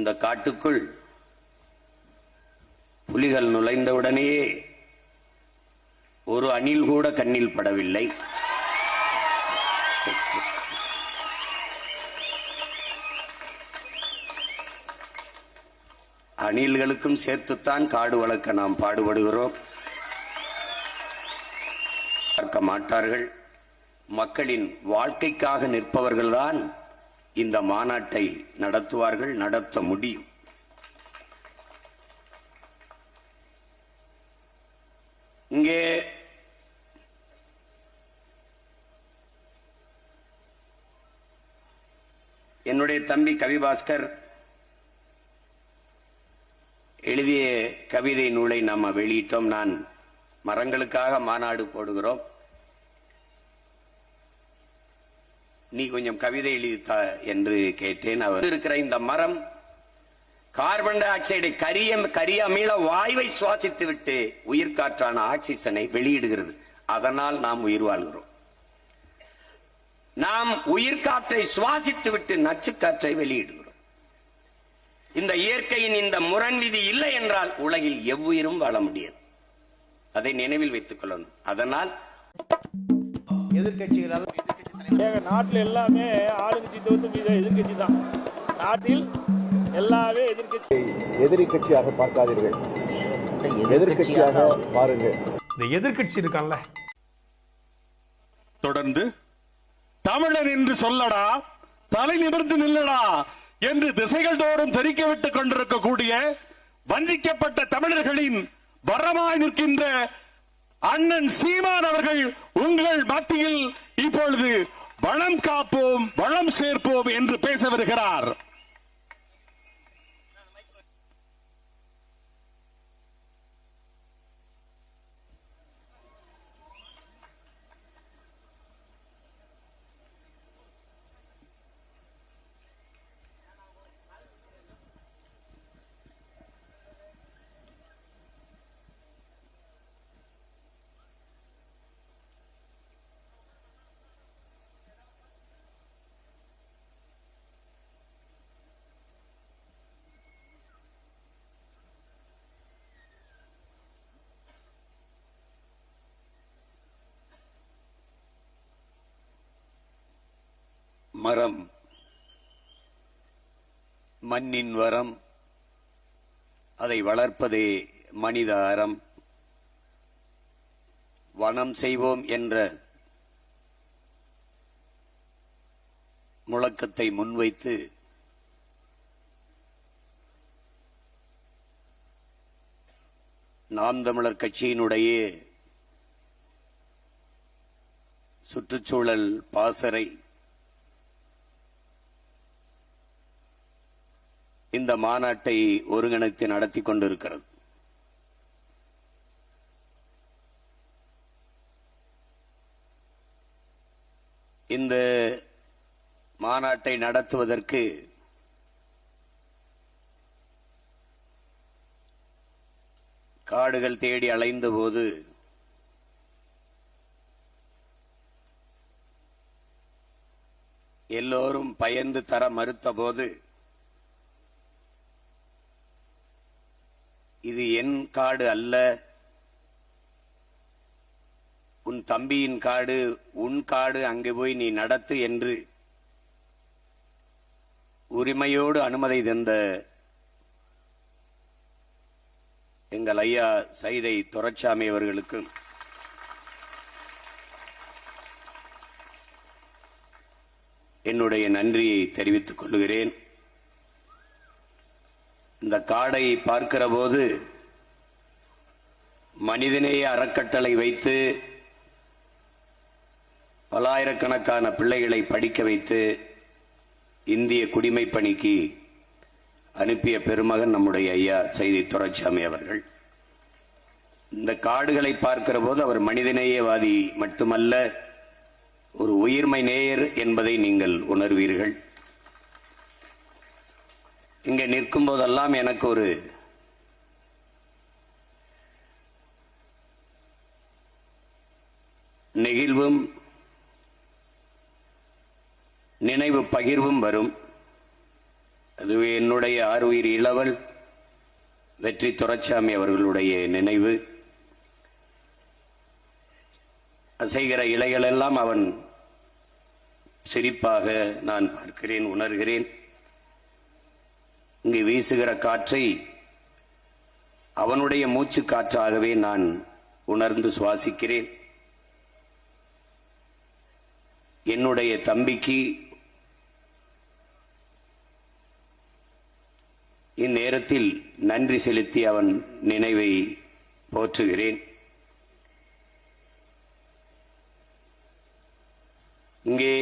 இந்த காட்டுக்குள் புலிகள் நுழைந்தவுடனேயே ஒரு அணில் கூட கண்ணில் படவில்லை. அணில்களுக்கும் சேர்த்துத்தான் காடு வளர்க்க நாம் பாடுபடுகிறோம். பார்க்க மாட்டார்கள். மக்களின் வாழ்க்கைக்காக நிற்பவர்கள்தான் இந்த மாநாட்டை நடத்துவார்கள் நடத்த முடியும். இங்கே என்னுடைய தம்பி கவிபாஸ்கர் எழுதிய கவிதை நூலை நாம் வெளியிட்டோம். நான் மரங்களுக்காக மாநாடு போடுகிறோம். நீ கொஞ்சம் கவிதை எழுதித்தா என்று கேட்டேன் அவர். இருக்கிற இந்த மரம் கார்பன் டை ஆக்சைடை கரிய கரிய அமீள வாயுவை சுவாசித்து விட்டு உயிர்காற்றான ஆக்சிஜனை வெளியிடுகிறது. அதனால் நாம் உயிர் வாழ்கிறோம். நாம் உயிர்காற்றை சுவாசித்து விட்டு நச்சுக்காற்றை வெளியிடுகிறோம். இந்த இயற்கையின் இந்த முரண் விதி இல்லை என்றால் உலகில் எவ்வுயிரும் வாழ முடியாது. அதை நினைவில் வைத்துக் கொள்ளணும். அதனால் எதிர்கட்சிகளால் எங்க நாட்டில் எல்லாமே ஆளுங்கட்சி தோத்து மீது எதிர்க்கட்சி தான். நாட்டில் எல்லாமே எதிர்க்கட்சி. எதிரி கட்சியாக பார்க்காதீர்கள். எதிர்க்கட்சியாக பாருங்கள். இந்த எதிர்க்கட்சி இருக்கான்ல. தொடர்ந்து தமிழன் என்று சொல்லடா தலை நிமிர்ந்து நில்லடா என்று திசைகள் தோறும் தெரிக்க விட்டுக் கொண்டிருக்கக்கூடிய வஞ்சிக்கப்பட்ட தமிழர்களின் வரமாய் நிற்கின்ற அண்ணன் சீமான் அவர்கள் உங்கள் மத்தியில் இப்பொழுது வளம் காப்போம் வளம் சேர்ப்போம் என்று பேச வருகிறார். மரம். மண்ணின் வரம். அதை வளர்ப்பதே மனித அறம். வனம் செய்வோம் என்ற முழக்கத்தை முன்வைத்து நாம் தமிழர் கட்சியினுடைய சுற்றுச்சூழல் பாசறை இந்த மாநாட்டை ஒருங்கிணைத்து நடத்தி கொண்டிருக்கிறது. இந்த மாநாட்டை நடத்துவதற்கு காடுகள் தேடி அலைந்தபோது எல்லோரும் பயந்து தர மறுத்தபோது இது என் காடு அல்ல. உன் தம்பியின் காடு உன் காடு அங்கே போய் நீ நடத்து என்று உரிமையோடு அனுமதி தந்த எங்கள் ஐயா சைதை துரச்சாமி அவர்களுக்கும் என்னுடைய நன்றியை தெரிவித்துக் கொள்கிறேன். இந்த காடை பார்க்கிற போது மனிதநேய அறக்கட்டளை வைத்து பல்லாயிரக்கணக்கான பிள்ளைகளை படிக்க வைத்து இந்திய குடிமை பணிக்கு அனுப்பிய பெருமகன் நம்முடைய ஐயா செய்தி துரைசாமி அவர்கள். இந்த காடுகளை பார்க்கிற போது அவர் மனிதநேயவாதி மட்டுமல்ல ஒரு உயிர்மை நேயர் என்பதை நீங்கள் உணர்வீர்கள். இங்கே நிற்கும் போதெல்லாம் எனக்கு ஒரு நெகிழ்வும் நினைவு பகிர்வும் வரும். அதுவே என்னுடைய ஆறுயிர் இளவல் வெற்றி துரச்சாமி அவர்களுடைய நினைவு. அசைகிற இலைகளெல்லாம் அவன் சிரிப்பாக நான் பார்க்கிறேன் உணர்கிறேன். இங்கு வீசுகிற காற்றை அவனுடைய மூச்சு காற்றாகவே நான் உணர்ந்து சுவாசிக்கிறேன். என்னுடைய தம்பிக்கு இந்நேரத்தில் நன்றி செலுத்தி அவன் நினைவை போற்றுகிறேன். இங்கே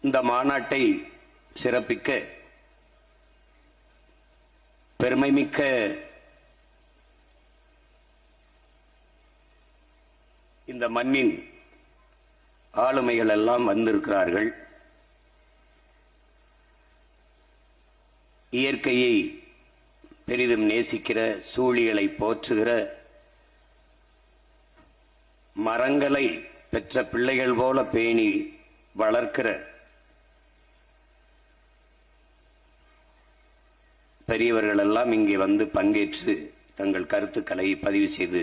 இந்த மாநாட்டை சிறப்பிக்க பெருமைமிக்க இந்த மண்ணின் ஆளுமைகள் எல்லாம் வந்திருக்கிறார்கள். இயற்கையை பெரிதும் நேசிக்கிற சூழிகளை போற்றுகிற மரங்களை பெற்ற பிள்ளைகள் போல பேணி வளர்க்கிற பெரியவர்கள் எல்லாம் இங்கே வந்து பங்கேற்று தங்கள் கருத்துக்களை பதிவு செய்து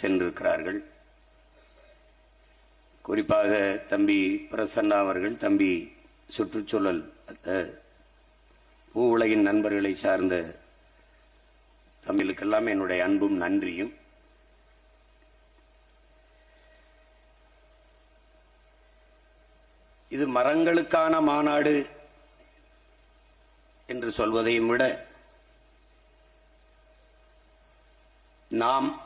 சென்றிருக்கிறார்கள். குறிப்பாக தம்பி பிரசன்னா அவர்கள் தம்பி சுற்றுச்சூழல் பூ உலகின் நண்பர்களை சார்ந்த தமிழுக்கெல்லாம் என்னுடைய அன்பும் நன்றியும். இது மரங்களுக்கான மாநாடு என்று சொல்வதையும் விட நாம்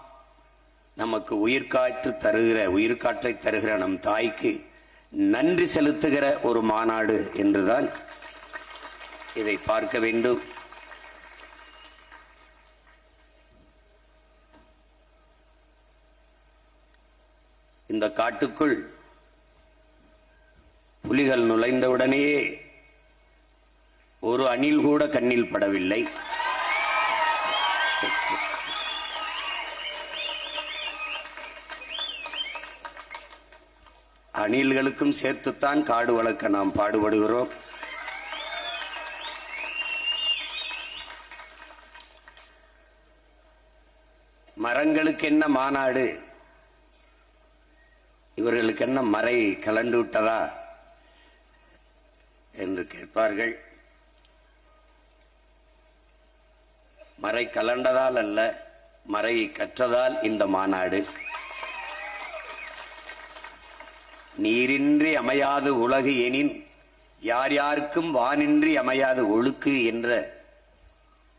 நமக்கு உயிர்காற்று தருகிற உயிர் காற்றை தருகிற நம் தாய்க்கு நன்றி செலுத்துகிற ஒரு மாநாடு என்றுதான் இதை பார்க்க வேண்டும். இந்த காட்டுக்குள் புலிகள் நுழைந்தவுடனேயே ஒரு அணில் கூட கண்ணில் படவில்லை. அணில்களுக்கும் சேர்த்துத்தான் காடு வளர்க்க நாம் பாடுபடுகிறோம். மரங்களுக்கு என்ன மாநாடு? இவர்களுக்கு என்ன மறை கலண்டு விட்டதா என்று கேட்பார்கள். மறை கலண்டதால் அல்ல மறையை கற்றதால் இந்த மாநாடு. நீரின்றி அமையாது உலகு எனின் யார் யாருக்கும் வானின்றி அமையாது ஒழுக்கு என்ற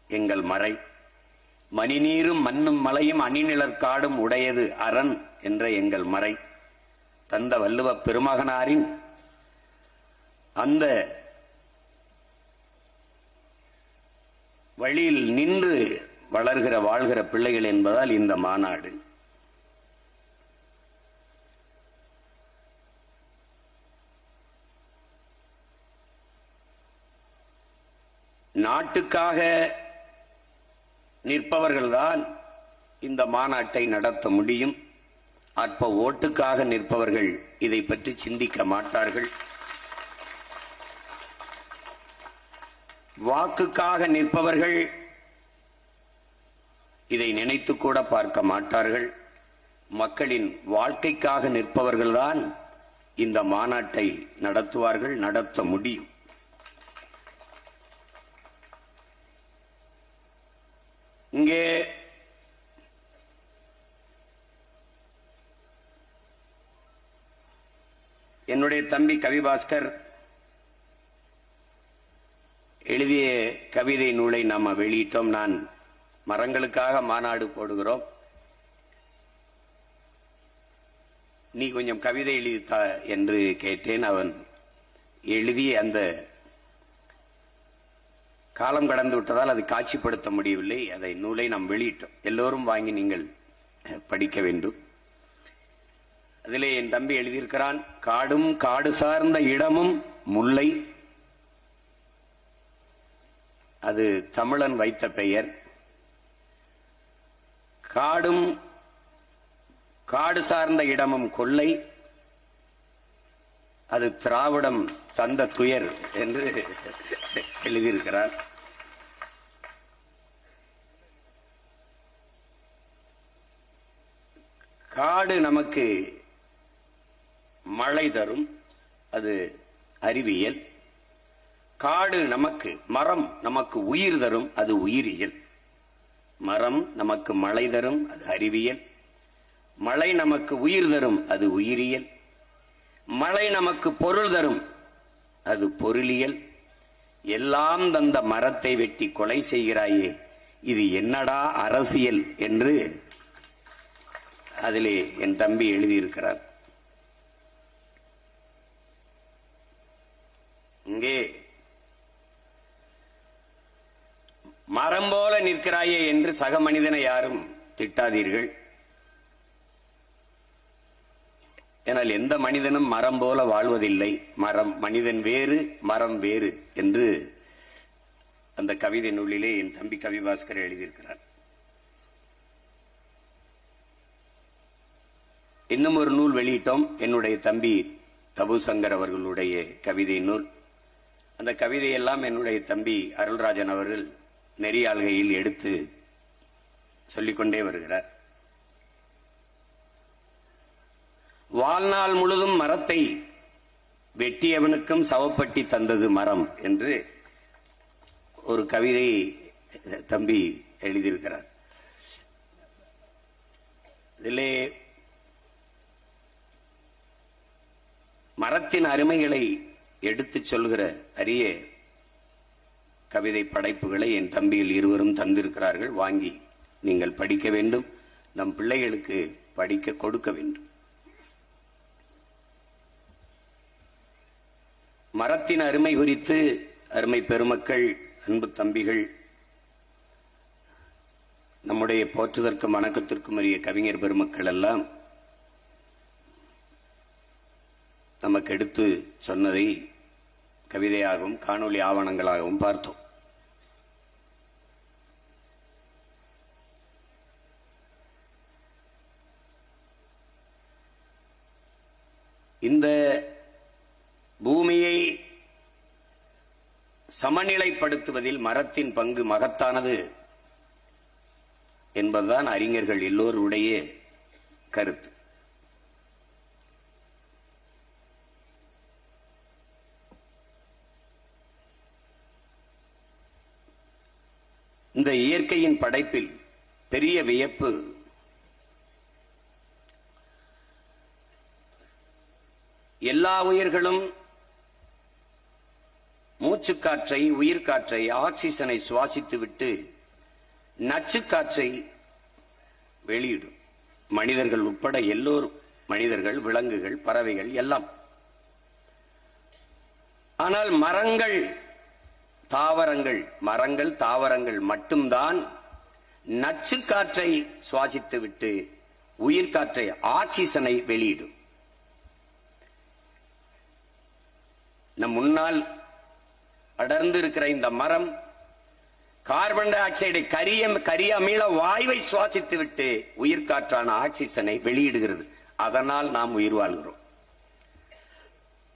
எங்கள் மறை. மணிநீரும் மண்ணும் மலையும் அணிநிழற்காடும் உடையது அரண் என்ற எங்கள் மறை. தந்த வள்ளுவ பெருமகனாரின் அந்த வழியில் நின்று வளர்கிற வாழ்கிற பிள்ளைகள் என்பதால் இந்த மாநாடு. நாட்டுக்காக நிற்பவர்கள்தான் இந்த மாநாட்டை நடத்த முடியும். அற்ப ஓட்டுக்காக நிற்பவர்கள் இதை பற்றி சிந்திக்க மாட்டார்கள். வாக்குக்காக நிற்பவர்கள் இதை நினைத்து கூட பார்க்க மாட்டார்கள். மக்களின் வாழ்க்கைக்காக நிற்பவர்கள்தான் இந்த மாநாட்டை நடத்துவார்கள் நடத்த முடியும் இங்கே என்னுடைய தம்பி கவிபாஸ்கர் எழுதிய கவிதை நூலை நாம் வெளியிட்டோம். நான் மரங்களுக்காக மாநாடு போடுகிறோம். நீ கொஞ்சம் கவிதை எழுதித்தா என்று கேட்டேன். அவன் எழுதி அந்த காலம் கடந்து விட்டதால் அது காட்சிப்படுத்த முடியவில்லை. அதை நூலை நாம் வெளியிட்டோம். எல்லோரும் வாங்கி நீங்கள் படிக்க வேண்டும். அதிலே என் தம்பி எழுதியிருக்கிறான் காடும் காடு சார்ந்த இடமும் முல்லை. அது தமிழன் வைத்த பெயர். காடும் காடு சார்ந்த இடமும் கொள்ளை அது திராவிடம் தந்த துயர் என்று எழுதியிருக்கிறார். காடு நமக்கு மழை தரும். அது அறிவியல். காடு நமக்கு மரம் நமக்கு உயிர் தரும் அது உயிரியல். மரம் நமக்கு மழை தரும் அது அறிவியல். மழை நமக்கு உயிர் தரும் அது உயிரியல். மழை நமக்கு பொருள் தரும் அது பொருளியல். எல்லாம் தந்த மரத்தை வெட்டி கொலை செய்கிறாயே இது என்னடா அரசியல் என்று அதிலே என் தம்பி எழுதியிருக்கிறார். இங்கே மரம் போல நிற்கிறாயே என்று சக மனிதனை யாரும் திட்டாதீர்கள். ஏனால் எந்த மனிதனும் மரம் போல வாழ்வதில்லை. மரம் மனிதன் வேறு மரம் வேறு என்று அந்த கவிதை நூலிலே என் தம்பி கவிபாஸ்கர் எழுதியிருக்கிறார். இன்னும் ஒரு நூல் வெளியிட்டோம். என்னுடைய தம்பி தபுசங்கர் அவர்களுடைய கவிதை நூல். அந்த கவிதையெல்லாம் என்னுடைய தம்பி அருள்ராஜன் அவர்கள் நெறியாள்கையில் எடுத்து சொல்லிக்கொண்டே வருகிறார். வாழ்நாள் முழுதும் மரத்தை வெட்டியவனுக்கும் சவப்பட்டி தந்தது மரம் என்று ஒரு கவிதை தம்பி எழுதியிருக்கிறார். இதிலே மரத்தின் அருமைகளை எடுத்துச் சொல்கிற அரிய கவிதை படைப்புகளை என் தம்பியில் இருவரும் தந்திருக்கிறார்கள். வாங்கி நீங்கள் படிக்க வேண்டும். நம் பிள்ளைகளுக்கு படிக்க கொடுக்க வேண்டும். மரத்தின் அருமை குறித்து அருமை பெருமக்கள் அன்பு தம்பிகள் நம்முடைய போற்றுதற்கும் வணக்கத்திற்கும் உரிய கவிஞர் பெருமக்கள் எல்லாம் நமக்கு எடுத்து சொன்னதை கவிதையாகவும் காணொளி ஆவணங்களாகவும் பார்த்தோம். இந்த பூமியை சமநிலைப்படுத்துவதில் மரத்தின் பங்கு மகத்தானது என்பதுதான் அறிஞர்கள் எல்லோருடைய கருத்து. இந்த இயற்கையின் படைப்பில் பெரிய வியப்பு. எல்லா உயிர்களும் மூச்சுக்காற்றை உயிர்காற்றை ஆக்சிஜனை சுவாசித்துவிட்டு நச்சுக்காற்றை வெளியிடும். மனிதர்கள் உட்பட எல்லோரும் மனிதர்கள் விலங்குகள் பறவைகள் எல்லாம். ஆனால் மரங்கள் தாவரங்கள் மரங்கள் தாவரங்கள் மட்டும்தான் நச்சு காற்றை சுவாசித்துவிட்டு உயிர்காற்றை ஆக்சிஜனை வெளியிடும். நம் முன்னால் அடர்ந்து இருக்கிற இந்த மரம் கார்பன் டை ஆக்சைடை கரிய கரிய அமில வாயுவை சுவாசித்து விட்டு உயிர் காற்றான ஆக்சிஜனை வெளியிடுகிறது. அதனால் நாம் உயிர் வாழ்கிறோம்.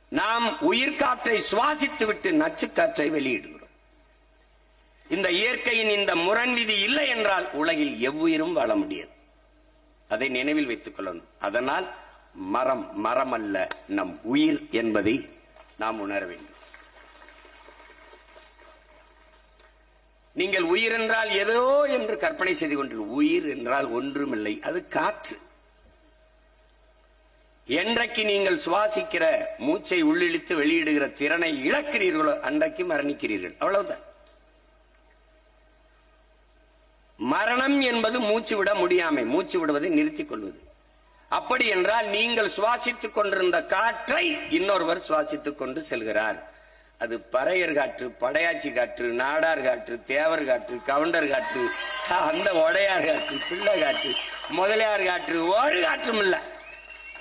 நாம் உயிர் காற்றை சுவாசித்து விட்டு நச்சு காற்றை வெளியிடுகிறோம். இந்த இயற்கையின் இந்த முரண் விதி இல்லை என்றால் உலகில் எவ்வுயிரும் வாழ முடியாது. அதை நினைவில் வைத்துக் கொள்ளணும். அதனால் மரம் மரம் அல்ல நம் உயிர் என்பதை நாம் உணர வேண்டும். நீங்கள் உயிர் என்றால் ஏதோ என்று கற்பனை செய்து கொண்டு உயிர் என்றால் ஒன்றுமில்லை அது காற்று. என்றைக்கு நீங்கள் சுவாசிக்கிற மூச்சை உள்ளிழித்து வெளியிடுகிற திறனை இழக்கிறீர்களோ அன்றைக்கு மரணிக்கிறீர்கள். அவ்வளவுதான். மரணம் என்பது மூச்சு விட முடியாமை மூச்சு விடுவதை நிறுத்திக் கொள்வது. அப்படி என்றால் நீங்கள் சுவாசித்துக் கொண்டிருந்த காற்றை இன்னொருவர் சுவாசித்துக் கொண்டு செல்கிறார். அது பறையர் காற்று படையாச்சி காற்று நாடார் காற்று தேவர் காற்று கவுண்டர் காற்று அந்த உடையார் காற்று பிள்ளை காற்று முதலியார் காற்று ஒரு காற்றும் இல்ல.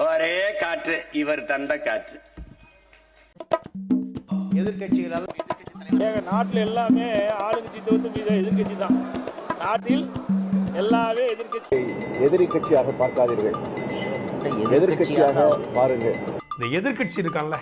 ஒரே காற்று இவர் தந்த காற்று. எதிர்க்கட்சிகளால் ஏங்க நாட்டில் எல்லாமே ஆளுங்கட்சி தவிர்த்து மீத எதிர்க்கட்சி தான் நாட்டில் எல்லாமே எதிர்க்கட்சி எதிரி கட்சியாக பார்க்காதீர்கள். எதிர்க்கட்சியாக பாருங்கள். இந்த எதிர்க்கட்சி இருக்கான்ல.